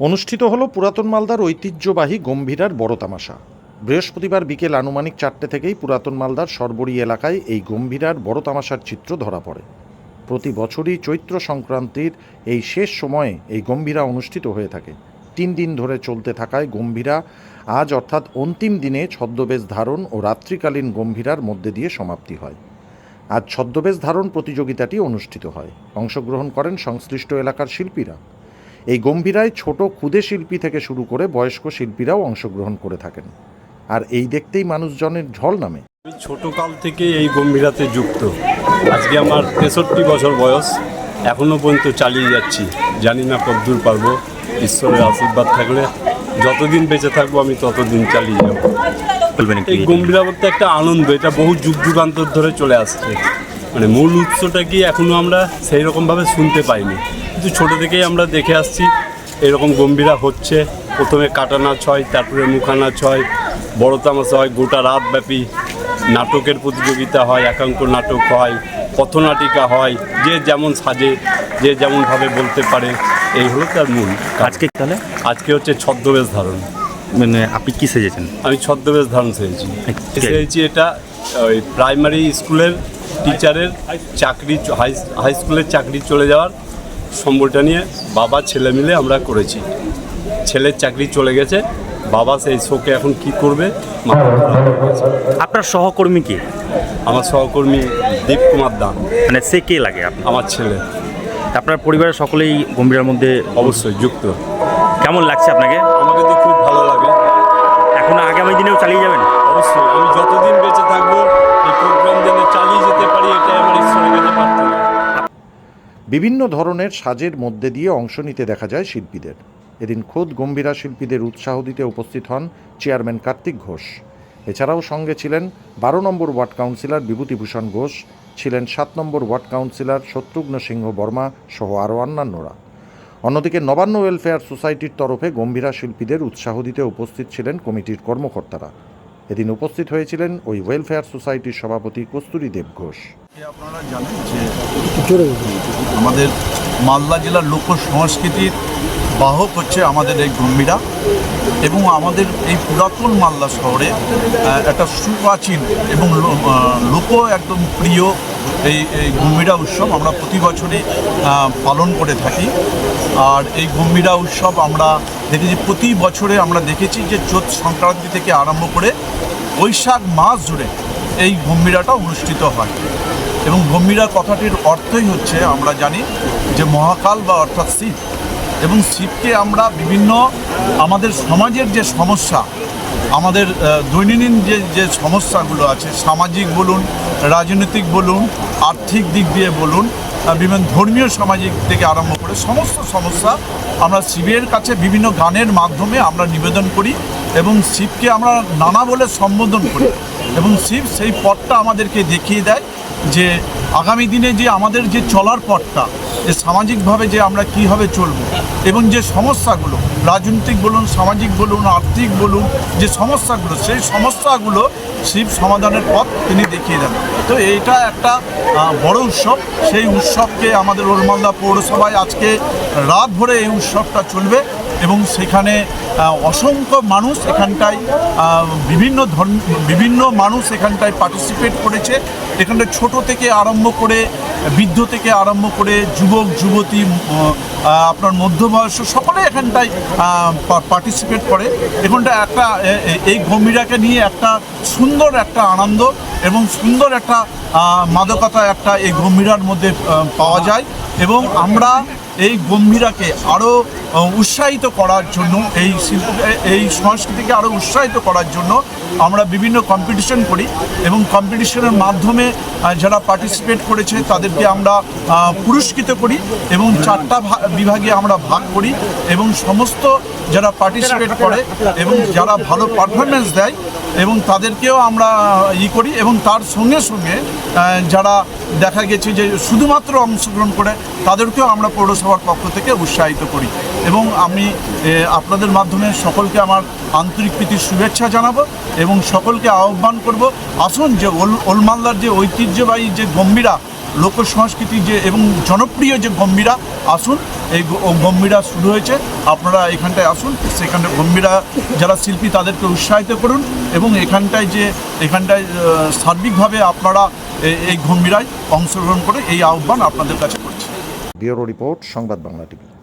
অনুষ্ঠিত হলো পুরাতন মালদার ঐতিহ্যবাহী গম্ভীরার বড় তামাশা। বৃহস্পতিবার বিকেল আনুমানিক চারটে থেকেই পুরাতন মালদার সরবরি এলাকায় এই গম্ভীরার বড় তামাশার চিত্র ধরা পড়ে। প্রতি বছরই চৈত্র সংক্রান্তির এই শেষ সময়ে এই গম্ভীরা অনুষ্ঠিত হয়ে থাকে। তিন দিন ধরে চলতে থাকায় গম্ভীরা আজ অর্থাৎ অন্তিম দিনে ছদ্মবেশ ধারণ ও রাত্রিকালীন গম্ভীরার মধ্যে দিয়ে সমাপ্তি হয়। আজ ছদ্মবেশ ধারণ প্রতিযোগিতাটি অনুষ্ঠিত হয়। অংশগ্রহণ করেন সংশ্লিষ্ট এলাকার শিল্পীরা। এই গম্ভীরায় ছোট ক্ষুদে শিল্পী থেকে শুরু করে বয়স্ক শিল্পীরাও অংশগ্রহণ করে থাকেন। আর এই দেখতেই মানুষজনের ঢল নামে। আমি ছোটকাল থেকে এই গম্ভীরাতে যুক্ত। আজকে আমার তেষট্টি বছর বয়স। এখনও পর্যন্ত চালিয়ে যাচ্ছি। জানি না কতদূর পারব। ঈশ্বরের আশীর্বাদ থাকলে যতদিন বেঁচে থাকব আমি ততদিন চালিয়ে যাব। এই গম্ভীরা বলতে একটা আনন্দ এটা বহু যুগ যুগান্তর ধরে চলে আসছে। মানে মূল উৎসটা কি এখনও আমরা সেই রকমভাবে শুনতে পাইনি। কিন্তু ছোটো থেকেই আমরা দেখে আসছি এরকম গম্ভীরা হচ্ছে। প্রথমে কাটা নাচ হয় তারপরে মুখা নাচ হয় বড় তামাশা হয় গোটা রাতব্যাপী নাটকের প্রতিযোগিতা হয় একাঙ্ক নাটক হয় পথনাটিকা হয় যে যেমন সাজে যে যেমনভাবে বলতে পারে এই হলো তার মূল আজকে তাহলে? আজকে হচ্ছে ছদ্মবেশ ধারণ। মানে আপনি কি সেজেছেন? আমি ছদ্মবেশ ধারণ Okay. সেরেছি এটা ওই প্রাইমারি স্কুলের টিচারের চাকরি হাই হাই স্কুলের চাকরি চলে যাওয়ার সম্বলটা নিয়ে বাবা ছেলে মিলে আমরা করেছি। ছেলের চাকরি চলে গেছে। বাবা সেই শোকে এখন কি করবে? খারাপ হয়ে গেছে। আপনার সহকর্মী কে? আমার সহকর্মী দীপ কুমার দান মানে সে কে লাগে আমার ছেলে। আপনার পরিবারের সকলেই গম্ভীরের মধ্যে অবশ্যই যুক্ত। কেমন লাগছে আপনাকে? বিভিন্ন ধরনের সাজের মধ্যে দিয়ে অংশ নিতে দেখা যায় শিল্পীদের। এদিন খোদ গম্ভীরা শিল্পীদের উৎসাহ দিতে উপস্থিত হন চেয়ারম্যান কার্তিক ঘোষ। এছাড়াও সঙ্গে ছিলেন বারো নম্বর ওয়ার্ড কাউন্সিলর বিভূতিভূষণ ঘোষ, ছিলেন সাত নম্বর ওয়ার্ড কাউন্সিলর শত্রুঘ্ন সিংহ বর্মা সহ আরও অন্যান্যরা। অন্যদিকে নবান্ন ওয়েলফেয়ার সোসাইটির তরফে গম্ভীরা শিল্পীদের উৎসাহ দিতে উপস্থিত ছিলেন কমিটির কর্মকর্তারা। এদিন উপস্থিত হয়েছিলেন ওই ওয়েলফেয়ার সোসাইটির সভাপতি কস্তুরী দেব ঘোষ। আপনারা জানেন যে আমাদের মালদা জেলার লোক সংস্কৃতির বাহক হচ্ছে আমাদের এই গম্ভীরা এবং আমাদের এই পুরাতন মালদা শহরে একটা সুপ্রাচীন এবং লোক একদম প্রিয় এই এই গম্ভীরা উৎসব আমরা প্রতি বছরই পালন করে থাকি। আর এই গম্ভীরা উৎসব আমরা দেখেছি, প্রতি বছরে আমরা দেখেছি যে চোদ্দ সংক্রান্তি থেকে আরম্ভ করে বৈশাখ মাস জুড়ে এই গম্ভীরাটা অনুষ্ঠিত হয়। এবং গম্ভীরা কথাটির অর্থই হচ্ছে, আমরা জানি যে মহাকাল বা অর্থাৎ শিব এবং শিবকে আমরা বিভিন্ন আমাদের সমাজের যে সমস্যা আমাদের দৈনন্দিন যে যে সমস্যাগুলো আছে, সামাজিক বলুন, রাজনৈতিক বলুন, আর্থিক দিক দিয়ে বলুন বিভিন্ন ধর্মীয় সামাজিক থেকে আরম্ভ করে সমস্ত সমস্যা আমরা শিবের কাছে বিভিন্ন গানের মাধ্যমে আমরা নিবেদন করি এবং শিবকে আমরা নানা বলে সম্বোধন করি এবং শিব সেই পথটা আমাদেরকে দেখিয়ে দেয় যে আগামী দিনে যে আমাদের যে চলার পথটা যে সামাজিকভাবে যে আমরা কীভাবে চলব এবং যে সমস্যাগুলো, রাজনৈতিক বলুন, সামাজিক বলুন, আর্থিক বলুন, যে সমস্যাগুলো, সেই সমস্যাগুলো শিব সমাধানের পথ তিনি দেখিয়ে দেন। তো এইটা একটা বড় উৎসব। সেই উৎসবকে আমাদের ওরমালদা পৌরসভায় আজকে রাত ভরে এই উৎসবটা চলবে। এবং সেখানে অসংখ্য মানুষ এখানটায় বিভিন্ন ধর্ম বিভিন্ন মানুষ এখানটায় পার্টিসিপেট করেছে। এখানটায় ছোট থেকে আরম্ভ করে, বৃদ্ধ থেকে আরম্ভ করে যুবক, যুবতী আপনার মধ্যবয়স্ক সকলে এখানটায় পার্টিসিপেট করে। এখানটা একটা এই গম্ভীরাকে নিয়ে একটা সুন্দর একটা আনন্দ এবং সুন্দর একটা মাদকতা একটা এই গম্ভীরার মধ্যে পাওয়া যায়। এবং আমরা এই গম্ভীরাকে আরও উৎসাহিত করার জন্য এই শিল্প এই সংস্কৃতিকে আরও উৎসাহিত করার জন্য আমরা বিভিন্ন কম্পিটিশন করি এবং কম্পিটিশনের মাধ্যমে যারা পার্টিসিপেট করেছে তাদেরকে আমরা পুরস্কৃত করি এবং চারটা বিভাগে আমরা ভাগ করি এবং সমস্ত যারা পার্টিসিপেট করে এবং যারা ভালো পারফরমেন্স দেয় এবং তাদেরকেও আমরা ই করি এবং তার সঙ্গে সঙ্গে যারা দেখা গেছে যে শুধুমাত্র অংশগ্রহণ করে তাদেরকেও আমরা পৌরসভার পক্ষ থেকে উৎসাহিত করি এবং আমি আপনাদের মাধ্যমে সকলকে আমার আন্তরিক প্রীতির শুভেচ্ছা জানাব এবং সকলকে আহ্বান করব, আসুন যে ওল, ওলমালদার যে ঐতিহ্যবাহী যে গম্ভীরা, লোক সংস্কৃতি যে এবং জনপ্রিয় যে গম্ভীরা, আসুন, এই গম্ভীরা শুরু হয়েছে। আপনারা এখানটায় আসুন, সেখানে গম্ভীরা যারা শিল্পী তাদেরকে উৎসাহিত করুন এবং এখানটায় যে, এখানটায় সার্বিকভাবে আপনারা এই গম্ভীরায় অংশগ্রহণ করে এই আহ্বান আপনাদের কাছে করছি। ব্যুরো রিপোর্ট, সংবাদ বাংলা টিভি।